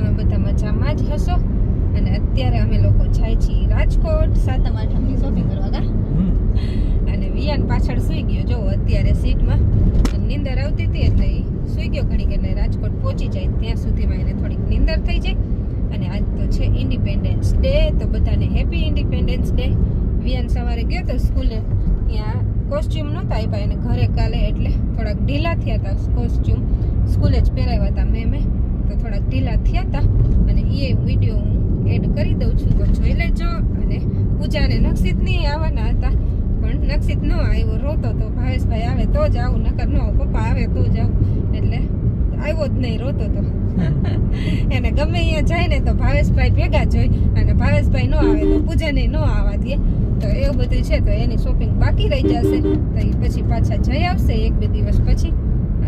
તમે બધા મજામાં જ હશો? અને અત્યારે અમે લોકો જાય છીએ રાજકોટ. સાતમ આઠમની શોપિંગ કરવા કા? અને વિયાન પાછળ સૂઈ ગયો. જો અત્યારે સીટમાં અને નીંદર આવતી હતી એટલે સૂઈ ગયો ઘડીક એટલે રાજકોટ પહોંચી જાય. ત્યાં સુધીમાં એને થોડીક નીંદર થઈ જાય. અને આજ તો છે ઇન્ડિપેન્ડન્સ ડે તો બધાને હેપી ઇન્ડિપેન્ડન્સ ડે વિયાન સવારે ગયો તો સ્કૂલે ત્યાં કોસ્ચ્યુમ નહોતા આપ્યા. એને ઘરે કાલે એટલે થોડાક ઢીલા થયા હતા કોસ્ચ્યુમ સ્કૂલે જ પહેરાવ્યા હતા મેં મેં. તો થોડાક ઢીલા થયા હતા અને એ વીડિયો હું એડ કરી દઉં છું. તો જોઈ લેજો. અને પૂજાને નક્ષિત નહીં આવવાના હતા. પણ નક્ષિત ન આવ્યો, રોતો તો ભાવેશભાઈ આવે તો જ આવું, નકર ન પપ્પા આવે તો જ આવું. એટલે આવ્યો જ નહીં, રોતો તો. એને ગમે અહીંયા જાય ને તો ભાવેશભાઈ ભેગા જ અને ભાવેશભાઈ ન આવે તો પૂજાને ન આવવા દે. તો એવું બધું છે, તો એની શોપિંગ બાકી રહી જશે. તો એ પછી પાછા જઈ આવશે એક બે દિવસ પછી.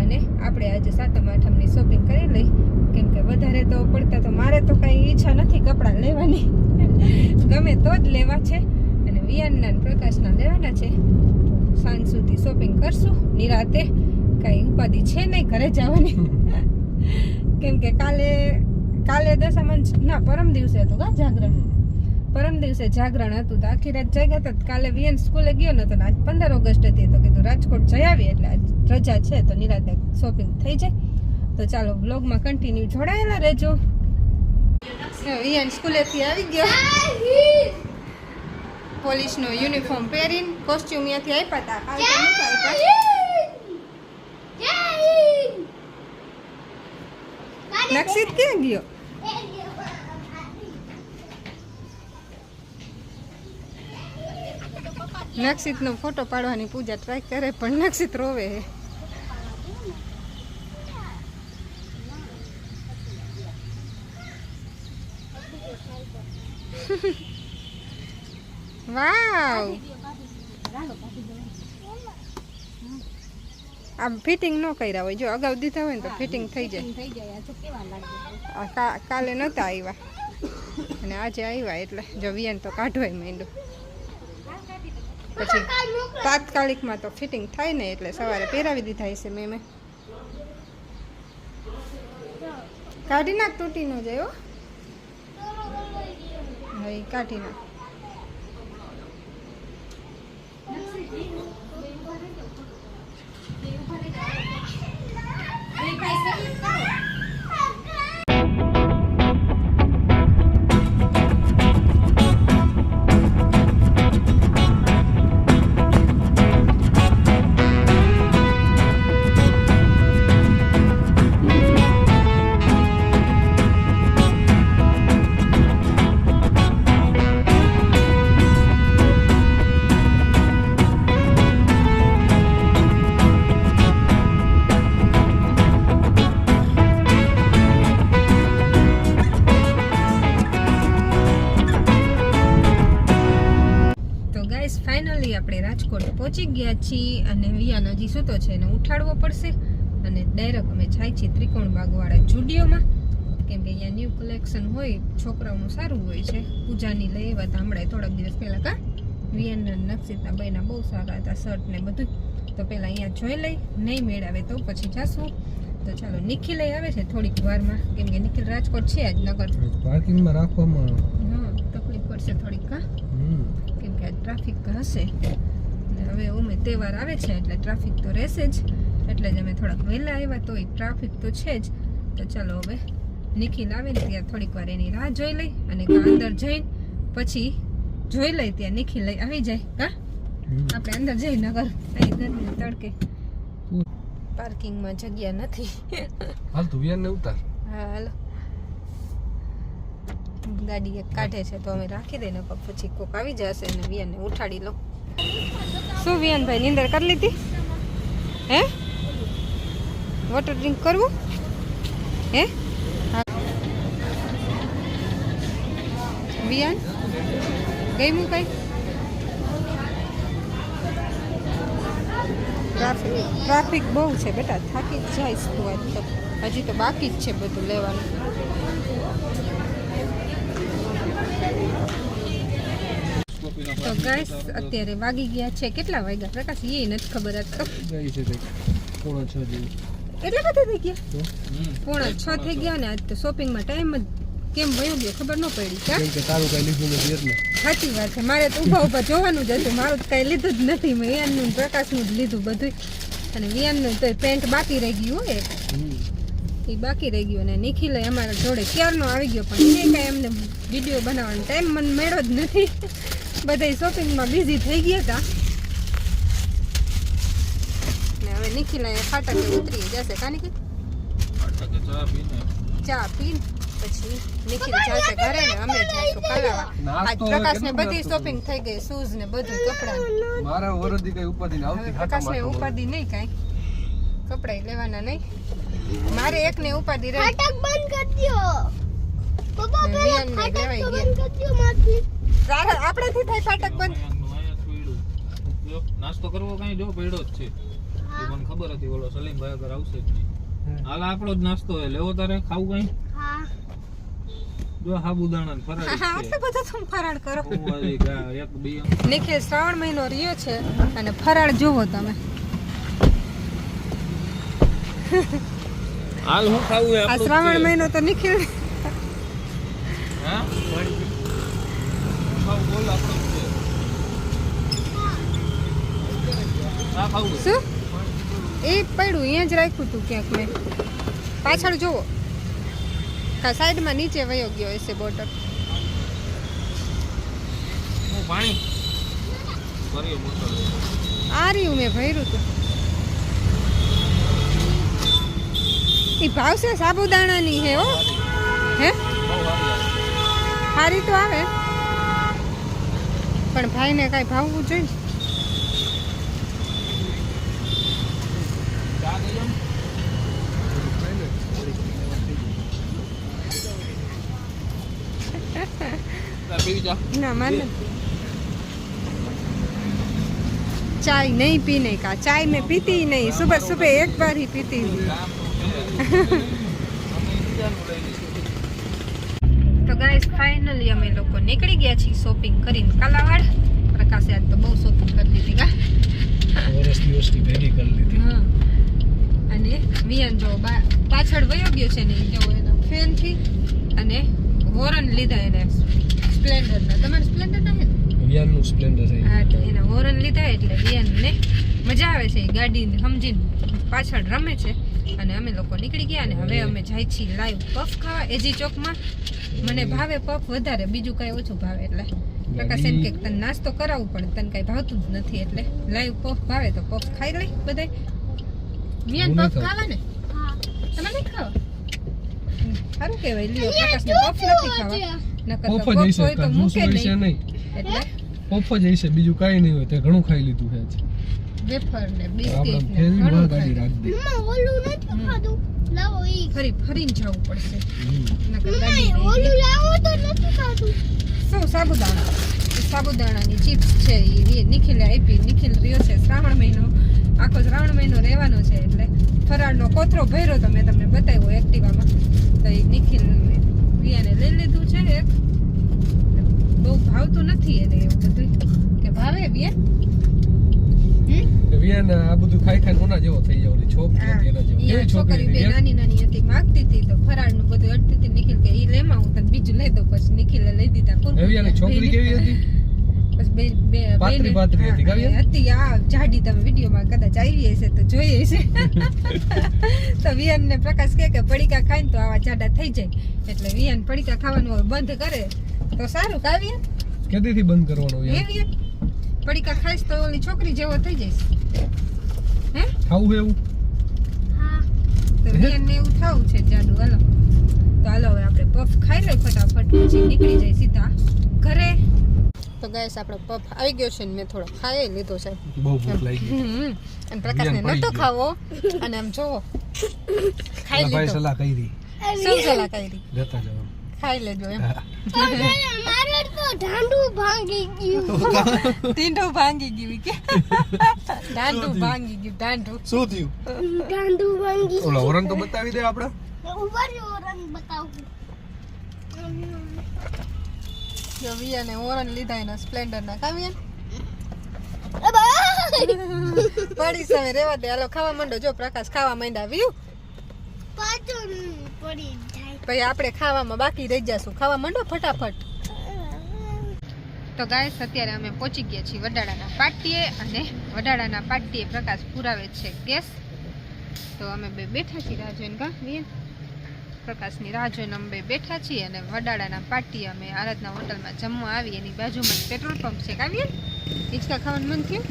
અને આપણે આજે સાતમ આઠમની શોપિંગ કરી લઈ. કેમ કે વધારે તો પડતા તો મારે તો કાંઈ ઈચ્છા નથી કપડાં લેવાની. ગમે તો જ લેવા છે. અને વિયાનના પ્રકાશના લેવાના છે. સાંજ સુધી શોપિંગ કરશું. નિરાતે કાંઈ ઉપાધિ છે નહીં ઘરે જવાની. કેમ કે કાલે કાલે દશામાં ના પરમ દિવસે હતું કા જાગરણ. પરમ દિવસે જાગરણ હતું તો આખી રાત જાગ્યા હતા. કાલે વીએન સ્કૂલે ગયો નતો આજ પંદર ઓગસ્ટ હતી તો કીધું રાજકોટ જઈ આવી એટલે આજ રજા છે તો નિરાતે શોપિંગ થઈ જાય. તો ચાલો બ્લોગમાં કન્ટિન્યુ જોડાયેલા રહેજો. વિયન સ્કૂલેથી આવી ગયો. પોલીસનો યુનિફોર્મ પહેરીને કોસ્ટ્યુમ ત્યાંથી આપ્યા હતા કાલે ક્યાં ગયો? નક્ષિતનો ફોટો પાડવાની પૂજા ટ્રાય કરે પણ નક્ષિત રોવે વાવ. આમ ફિટિંગ ન કર્યા હોય. જો અગાઉ દીધા હોય ને તો ફિટિંગ થઈ જાય. કાલે નહોતા આવ્યા અને આજે આવ્યા એટલે જો વિયન તો કાઢવાય માંડ્યું. પછી તાત્કાલિકમાં તો ફિટિંગ થાય ને એટલે સવારે પહેરાવી દીધા હશે મેં મેં કાઢી નાખ તૂટી ન જાય હો. કાઢી નાખ. છીએ અને વિયાન હજી સૂતો છે એને ઉઠાડવો પડશે. અને ડાયરેક્ટ અમે જાય છીએ ત્રિકોણ બાગવાળા જુડિયોમાં કેમ કે અહીંયા ન્યૂ કલેક્શન હોય છોકરાઓનું સારું હોય છે. પૂજાની લઈ આવ્યા હતા હમણાં થોડાક દિવસ પહેલાં કા? વિયનના નક્ષિતના બહેના બહુ સારા હતા શર્ટ ને બધું. તો પહેલાં અહીંયા જોઈ લઈ નહીં મેળાવે તો પછી જાશું. તો ચાલો નિખિલ આવે છે થોડીક વારમાં કેમ કે નિખિલ રાજકોટ છે આજ નગર. પાર્કિંગમાં રાખવામાં હા તકલીફ પડશે થોડીક કા. કેમ કે ટ્રાફિક હશે. હવે ઉમે તહેવાર આવે છે એટલે ટ્રાફિક તો રહેશે જ. એટલે જ અમે થોડાક વહેલા આવ્યા તો ટ્રાફિક તો છે જ. તો ચાલો હવે નિખિલ આવે ને ત્યાં થોડીક વાર એની રાહ જોઈ લઈ અને અંદર જઈને પછી જોઈ લઈ ત્યાં નિખિલ લઈ આવી જાય. હા આપણે અંદર જઈ નગર. અહીં ગરમી તડકે. પાર્કિંગમાં જગ્યા નથી. હાલ તું વિયાનને ઉતાર. હા હાલો. ગાડી એક કાઢે છે તો અમે રાખી દઈને પછી કોક આવી જશે અને વિયાનને ઉઠાડી લો. શું વિયનભાઈ નીંદર કરી લીધી? હે? વોટર ડ્રિંક કરવું? હે? વિયાન ગયું કઈ? ટ્રાફિક. બહુ છે બેટા થાકી જ જઈશ તું આજ તો. હજી તો બાકી જ છે બધું લેવાનું. તો ગાઈસ અત્યારે વાગી ગયા છે. કેટલા વાગ્યા? પ્રકાશ એ નથી ખબર આ તો. પોણા છ એટલા બધા થઈ ગયા? પોણા છ થઈ ગયા ને આજ તો શોપિંગમાં ટાઈમ જ કેમ વયો ગયો ખબર ન પડી કા? કે તારું કઈ લીધું નથી એટલે. સાચી વાત છે. મારે તો ઊભા ઊભા જોવાનું જ હતું. મારું તો કાંઈ લીધું જ નથી. મેં વિયાનનું ને પ્રકાશનું જ લીધું બધું અને વિયાનનું તો પેન્ટ બાકી રહી ગયું હોય એ બાકી રહી ગયું અને નિખિલે અમારા જોડે ક્યારનો આવી ગયો પણ એ કાંઈ એમને વીડિયો બનાવવાનો ટાઈમ મને મળ્યો જ નથી. બધા શોપિંગમાં બિઝી થઈ ગયા હતા ને હવે નિખિલ અહીંયા ફાટકે ઉતરી જશે કાની કે ચા પીને. પછી નિખિલ જશે ઘરે ને અમે જઈશું કલાવા આજ નાસ્તો હવે બધી શોપિંગ થઈ ગઈ શૂઝ ને બધું કપડા. મારા વરદી કઈ ઉપાધિ ને આવતી ઉપાધિ નહીં કાંઈ. કપડાં લેવાના નહીં. મારે એકને ઉપાધિ રહી. ફાટક બંધ કરી દો પપ્પા ને પહેલા વિયાનને ફાટક લેવાઈ તો ગયા. બંધ કરી દો માથી તારે આપણાથી થઈ ફાટક બંધ. નાસ્તો કરવો કઈ જો પડ્યો જ છે. એ મને ખબર હતી ઓલો સલીમભાઈ આગળ આવશે જ નહીં. હાલ આપણો જ નાસ્તો હે લેવો તારે ખાવું કઈ? હા. જો સાબુદાણા ને હા હા છે. આટલું બધું તમે ફરાળ કરો? એક બે. નિખિલ શ્રાવણ મહિનો રહ્યો છે અને ફરાળ જોવો તમે. હાલ હું ખાવું આ શ્રાવણ મહિનો તો નિખિલ હા હું ખાવું બોલ આપણો જ છે હા ખાવું હે. શું? એ પડ્યું અહીંયા જ રાખ્યું હતું ક્યાંક મેં પાછળ જોવો હા સાઈડમાં નીચે વયો ગયો હશે બોટલ હું પાણી ભર્યો બોટલ આ રહ્યું મેં ભર્યું હતું એ ભાવશે સાબુદાણાની હે હો. હે? બહુ સારી લાગે. સારી તો આવે. પણ ભાઈને કાંઈ ભાવવું જોઈએ ને. ચા લઈ જાઉં? તાર પીવી ચા? ના માને चाय नहीं पीने का चाय मैं पीती ही नहीं सुबह सुबह एक बार ही पीती हूँ કામ તો ગાઈસ ફાઇનલી અમે લોકો નીકળી ગયા છીએ શોપિંગ કરીને કાલાવાડ. પ્રકાશે આજ તો બહુ શોપિંગ કરી લીધી ગા વર્ષ દિવસથી ભેગી કરી લીધી. હા. અને વિયન જો પાછળ વયો ગયો છે ને જો એના ફેનથી અને હોરન લીધા એને સ્પ્લેન્ડરના. તમારે સ્પ્લેન્ડર ના? વિયાનનું સ્પ્લેન્ડર છે હા તો એના હોરન લીધા એટલે વિયનને મજા આવે છે ગાડી સમજીને. પાછળ રમે છે. અને અમે લોકો નીકળી ગયા ને હવે અમે જાય છીએ લાઈવ પફ ખાવા. એજી ચોકમાં મને ભાવે પફ વધારે બીજું કાંઈ ઓછું ભાવે એટલે. પ્રકાશ એમ કે તને નાસ્તો કરાવવું પડે તને કાંઈ ભાવતું જ નથી એટલે લાઈવ પફ ભાવે તો પફ ખાઈ લઈ બધાય. મિયાન પફ. ખાવા ને હા. તમે નહીં ખાવા? સારું કહેવાય લ્યો પ્રકાશને પફ નથી ખાવા. નકર તો પફ હોય તો મૂકે નહીં. એટલે? પફ જ હશે બીજું કાંઈ નહીં હોય તે ઘણું ખાઈ લીધું છે. વેફર ને બિસ્કિટ ને ફેરી ઘણું ગાડી ખાઈ રાખી દે મમ્મા ઓલું નથી ખાધું. લાવો ઈ ફરી ફરીને જવું પડશે. ઓલું લાવો તો નથી ખાધું. શું સાબુદાણા? સાબુદાણાની ચિપ્સ છે એ નિખિલે આપી. નિખિલ રહ્યો છે શ્રાવણ મહિનો. આખો શ્રાવણ મહિનો રહેવાનો છે એટલે ફરાળનો કોથરો ભર્યો તો મેં તમને બતાવ્યો એક્ટિવામાં. તો એ નિખિલ પિયાને લઈ લીધું છે એક. બહુ ભાવતું નથી એને એવું બધું કે ભાવે કે વિયાન આ બધું ખાઈ ખાઈને કોના જેવો થઈ જાય ઓલી છોકરી એના જેવો. કેવી છોકરી છોકરી બે નાની નાની હતી માંગતી હતી તો ફરાળનું બધું અડતી હતી નિખિલ કે ઈ લેમાં હું તને બીજું લઈ દઉં પછી નિખિલે લઈ દીધા. એમ? વિયાની છોકરી કેવી હતી? પછી બે બે પાતળી હતી, હા, હતી? આ જાડી તમે વિડીયોમાં કદાચ આવી હશે તો જોઈએ તો વિયાન ને પ્રકાશ કહે કે પડીકા ખાઈને તો આવા જાડા થઈ જાય. એટલે વિયાન પડીકા ખાવાનું બંધ કરે. તો સારું કાવ્ય કેદીથી બંધ કરવાનું વિયાન પડીકા ખાઈશ તો ઓલી છોકરી જેવો થઈ જઈશ. હે? ખાવું એવું? હા. તો બેન ને એવું થવું છે જાડુ હાલો. તો હાલો હવે આપણે પફ ખાઈ લઈ ફટાફટ પછી નીકળી જાય સીધા ઘરે. તો ગાઈસ આપણો પફ આવી ગયો છે ને મેં થોડો ખાઈ લીધો છે. બહુ ભૂખ લાગી અને પ્રકાશને નતો. ખાવો. અને આમ જોવો ખાઈ લીધો. સલાહ કરી. શું સલાહ કરી. જતા જવાનું. ખાઈ લેજો એમ. મારે તો ઢાંડું ભાંગી ગયું. ટીંડું ભાંગી ગયું કે? દાંડું ભાંગી ગયું દાંડું શું થયું? ઢાંડું ભાંગી ઓલા ઓરંગ તો બતાવી દે આપણે ઉપર રંગ બતાવું. જો વિયાને ઓરન લીધા એના સ્પ્લેન્ડર ના. કાવ્યા પડી સામે રેવા દે. હાલો ખાવા માંડો. જો પ્રકાશ ખાવા માંડ્યા. વ્યુ. પાછું પડી પછી આપણે ખાવામાં બાકી રહી જશું. ખાવા માંડો ફટાફટ. તો ગાય અત્યારે અમે પહોંચી ગયા છીએ વડાળાના પાટીએ અને વડાળાના પાટીએ પ્રકાશ પુરાવે છે ગેસ. તો અમે બે બેઠા છીએ રાહ જોઈને વિયન પ્રકાશની રાહ જોઈને અમે બે બેઠા છીએ અને વડાળાના પાટીએ અમે આરાધના હોટલમાં જમવા આવી એની બાજુમાં પેટ્રોલ પંપ છે. કાવીએ હિંચકા ખાવાનું મન થયું?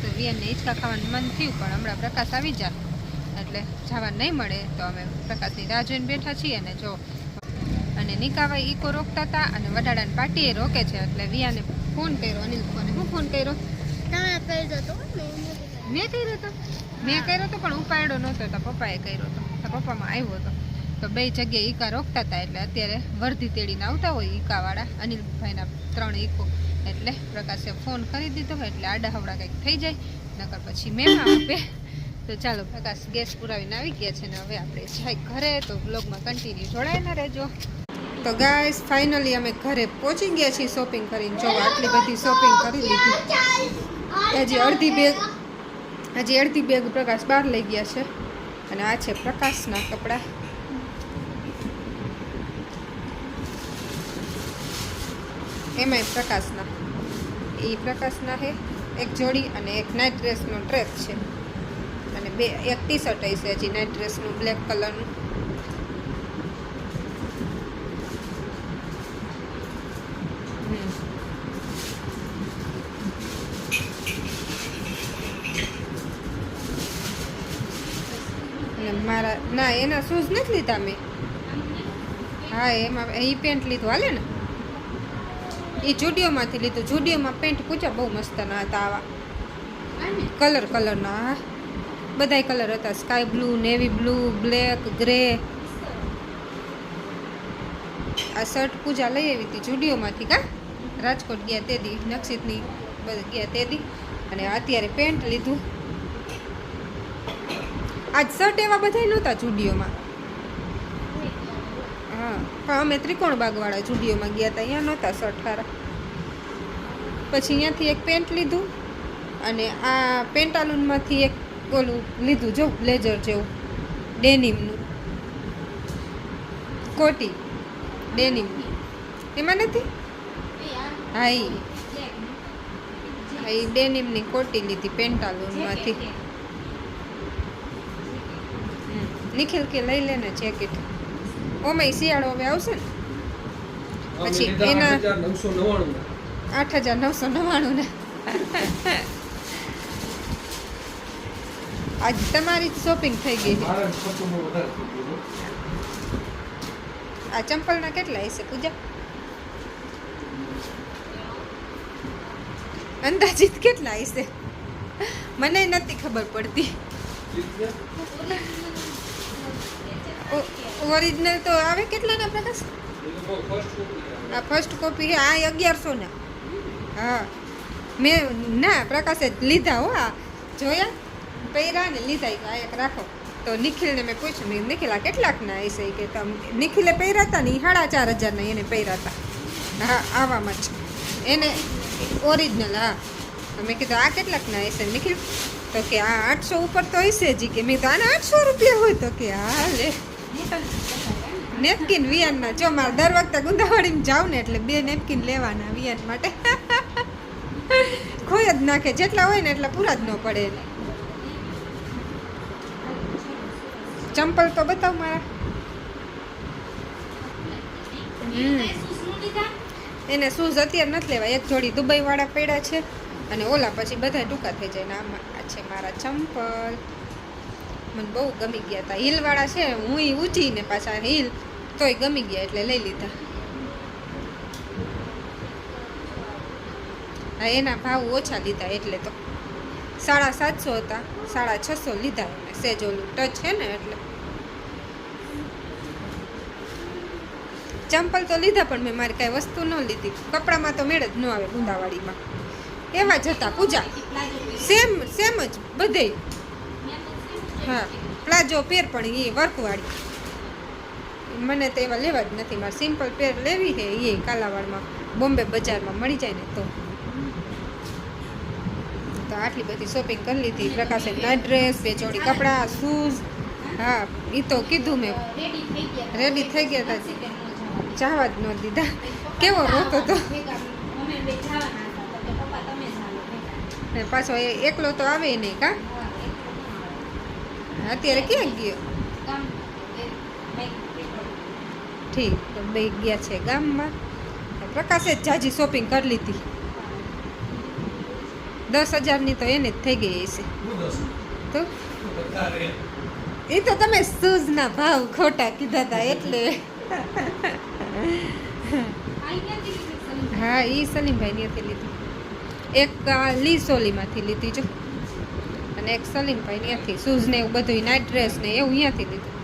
તો વિયનને હિંચકા ખાવાનું મન થયું, પણ હમણાં પ્રકાશ આવી જા. એટલે જવા નહીં મળે તો અમે પ્રકાશની રાહ જોઈને બેઠા છીએ અને જો અને નિકાભાઈ ઈકો રોકતા હતા અને વડાડાને પાટીએ રોકે છે એટલે વિયાને ફોન કર્યો અનિલ ફોને હું ફોન કર્યો? મેં કર્યો. હતો મેં કર્યો હતો પણ ઉપાડ્યો નહોતો તો પપ્પાએ કર્યો હતો તો પપ્પામાં આવ્યો હતો તો બે જગ્યાએ ઈકા રોકતા હતા એટલે અત્યારે વર્ધી તેડીને આવતા હોય ઈકાવાળા અનિલભાઈના ત્રણ ઈકો. એટલે પ્રકાશે ફોન કરી દીધો એટલે આડા હવડા કંઈક થઈ જાય નકર પછી મેં આપે તો ચાલો પ્રકાશ ગેસ પુરાવીને આવી ગયા છે ને હવે આપણે જાય ઘરે, તો બ્લોગમાં કન્ટિન્યુ જોડાયેલા રહેજો. તો ગાઈસ ફાઇનલી અમે ઘરે પહોંચી ગયા છીએ શોપિંગ કરીને. જો, આટલી બધી શોપિંગ કરી લીધી. હજી અડધી બેગ હજી અડધી બેગ પ્રકાશ બહાર લઈ ગયા છે. અને આ છે પ્રકાશના કપડાં. એમાંય પ્રકાશના. એ પ્રકાશના છે એક જોડી અને એક નાઇટ ડ્રેસનો ડ્રેસ છે. અને બે એક ટી શર્ટ છે હજી નાઇટ ડ્રેસનું બ્લેક કલરનું મારા ના એના શૂઝ નથી લીધા મેં. હા એમાં એ પેન્ટ લીધું હાલે ને? એ જુડિયોમાંથી લીધું જુડિયોમાં પેન્ટ પૂછ્યા બહુ મસ્ત ના હતા આવા. કલર કલરના હા. બધાય કલર હતા. Sky blue navy blue black grey આ શર્ટ પૂજા લઈ આવી હતી જુડિયોમાંથી કા? રાજકોટ ગયા તે દી નક્ષિતની ગયા તે દી. અને અત્યારે પેન્ટ લીધું. આજ શર્ટ એવા બધા નહોતા જુડિયોમાં હા અમે ત્રિકોણ બાગવાળા જુડિયોમાં ગયા હતા અહીંયા નહોતા શર્ટ સારા પછી અહીંયાથી એક પેન્ટ લીધું. અને આ પેન્ટાલૂનમાંથી એક ઓલું લીધું જો બ્લેઝર જેવું. ડેનિમનું. કોટી. ડેનિમની એમાં નથી? હા એ ડેનિમની કોટી લીધી પેન્ટાલૂનમાંથી. નિખિલ કે લઈ લે ને જેકેટ. ઓમાં શિયાળો હવે આવશે ને? પછી એના- આઠ હજાર નવસો નવ્વાણું ને આજ તમારી શોપિંગ થઈ ગઈ. છે. આ ચંપલના કેટલા હશે પૂજા? અંદાજિત કેટલા હશે? મને નથી ખબર પડતી. ઓરિજિનલ તો આવે કેટલાના પ્રકાશ? આ ફર્સ્ટ કોપી આ અગિયારસો ના હા. મેં ના પ્રકાશે જ લીધા હો આ. જોયા? પહેર્યા ને લીધા એક રાખો. તો નિખિલને મેં પૂછ્યું, મેં નિખિલ આ કેટલાકના હશે કે તમે નિખિલે પહેર્યા હતા ને સાડા ચાર હજારના એને પહેર્યા હતા હા, આવામાં જ. એને ઓરિજિનલ હા. મેં કીધું, આ કેટલાકના હશે નિખિલ? તો કે, આ આઠસો ઉપર તો હશે જ કે. મેં તો આના આઠસો રૂપિયા હોય તો કે, હા, લે. નેપકિન વિયાનના જો મારે દર વખતે ગુંદાવાડીને જાઉં ને એટલે બે નેપકિન લેવાના વિયાન માટે. ખોઈ જ નાખે, જેટલા હોય ને એટલા પૂરા જ ન પડે એને. ચંપલ તો બતાવ મારા. એને શૂઝ અત્યારે નથી લેવા. એક જોડી દુબઈ વાળા પડ્યા છે અને ઓલા પછી બધા ટૂંકા થઈ જાય ને આમાં આ છે મારા ચંપલ. મને બહુ ગમી ગયા હતા હિલવાળા છે હું ઈ ઊંચી ને પાછા હિલ તોય ગમી ગયા એટલે લઈ લીધા. હા એના ભાવ ઓછા લીધા એટલે તો સાડા સાતસો હતા સાડા છસો લીધા સેજ ઓલું ટચ છે ને એટલે. ચંપલ તો લીધા પણ મેં મારી કાંઈ વસ્તુ ન લીધી. કપડામાં તો મેળ જ ન આવે બુંદાવાડીમાં એવા જતા પૂજા. સેમ સેમ જ બધે. હા, પ્લાઝો પેર પણ એ વર્કવાળી. મને તો એવા લેવા જ નથી. મારે સિમ્પલ પેર લેવી છે એ કાલાવાડમાં બોમ્બે બજારમાં મળી જાય ને તો. તો આટલી બધી શોપિંગ કરી લીધી. પ્રકાશે ના ડ્રેસ બે જોડી કપડાં શૂઝ હા એ તો કીધું મેં. રેડી થઈ ગયા હતા જવા જ ન દીધા. કેવો રોતો તો. પાછો એકલો તો આવે નહીં કા? અત્યારે ક્યાં ગયો? ઠીક બે ગયા છે ગામમાં. પ્રકાશે જાજી શોપિંગ કરી લીધી. દસ હજારની તો એને જ થઈ ગઈ હશે. તો? એ તો તમે શૂઝના ભાવ ખોટા કીધા હતા એટલે. હા એ સલીમભાઈ ત્યાંથી લીધી. એક લી સોલીમાંથી લીધી જો. અને એક સલીમભાઈ ત્યાંથી શૂઝ ને એવું બધું નાઇટ ડ્રેસ ને એવું ત્યાંથી લીધું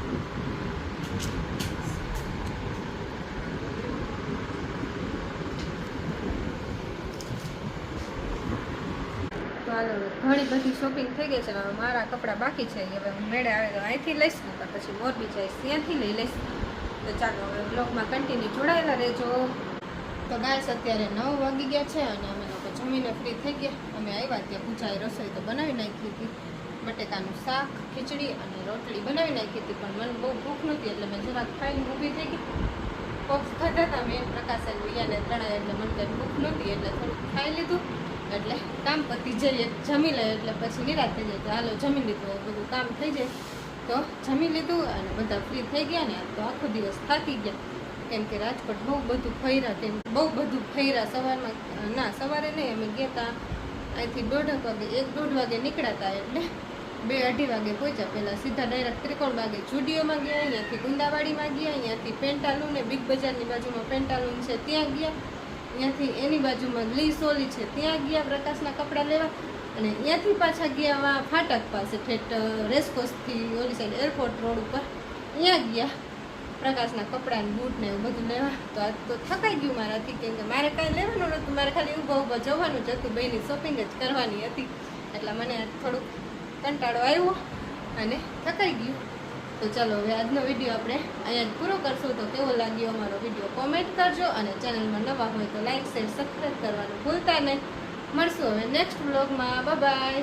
તો હાલો ઘણી બધી શોપિંગ થઈ ગઈ છે મારા કપડાં બાકી છે હવે હું મેળે આવે તો અહીંથી લઈશ ને પછી મોરબી જઈશ, ત્યાંથી લઈ લઈશ. તો ચાલો, હવે બ્લોગમાં કન્ટિન્યુ જોડાયેલા રહેજો. તો ગાયસ અત્યારે નવ વાગી ગયા છે અને અમે લોકો જમીને ફ્રી થઈ ગયા. અમે આવ્યા ત્યાં પૂજાએ રસોઈ તો બનાવી નાખી હતી. બટેકાનું શાક, ખીચડી અને રોટલી બનાવી નાખી હતી, પણ મને બહુ ભૂખ નહોતી, એટલે મેં જરાક ખાઈને ઊભી થઈ ગઈ. પગ ખાધા હતા, મેં પ્રકાશ અને વિયાને ત્રણેય એટલે મને કંઈ ભૂખ નહોતી, એટલે થોડુંક ખાઈ લીધું. એટલે કામ પતી જઈએ, જમી લઈએ એટલે પછી નિરાશ થઈ જાય તો હાલો, જમી લીધું બધું કામ થઈ જાય. તો જમી લીધું અને બધા ફ્રી થઈ ગયા ને, તો આખો દિવસ થાકી ગયા. કેમ કે રાજકોટ બહુ બધું ફર્યા તેમ, બહુ બધું ફર્યા સવારમાં ના, સવારે નહીં, અમે ગયા હતા અહીંથી દોઢ વાગે, એક દોઢ વાગે નીકળ્યા હતા એટલે બે અઢી વાગે પહોંચ્યા પહેલાં સીધા ડાયરેક્ટ ત્રિકોણ વાગે. જુડીઓમાં ગયા, અહીંયાથી ગુંદાવાડીમાં ગયા, અહીંયાથી પેન્ટાલુન ને બિગ બજારની બાજુમાં પેન્ટાલુન છે, ત્યાં ગયા. અહીંયાથી એની બાજુમાં લી સોલી છે. ત્યાં ગયા પ્રકાશના કપડાં લેવા અને ત્યાંથી પાછા ગયા ફાટક પાસે, ઠેઠ રેસકોસથી ઓલી સાઈડ એરપોર્ટ રોડ ઉપર. ત્યાં ગયા પ્રકાશના કપડાં બૂટ ને એવું બધું લેવા. તો આજ તો થકાઈ ગયું મારાથી કેમ કે મારે કાંઈ લેવાનું નહોતું. મારે ખાલી ઊભા ઊભા જવાનું જ હતું. બહેની શોપિંગ જ કરવાની હતી. એટલે મને થોડુંક કંટાળો આવ્યો અને થકાઈ ગયું. તો ચાલો હવે આજનો વીડિયો આપણે અહીંયા જ પૂરો કરશું. તો કેવો લાગ્યો અમારો વીડિયો? કોમેન્ટ કરજો અને ચેનલમાં નવા હોય તો લાઈક શેર સબસ્ક્રાઈબ કરવાનું ભૂલતા નહીં. મળશું હવે નેક્સ્ટ બ્લોગમાં બાય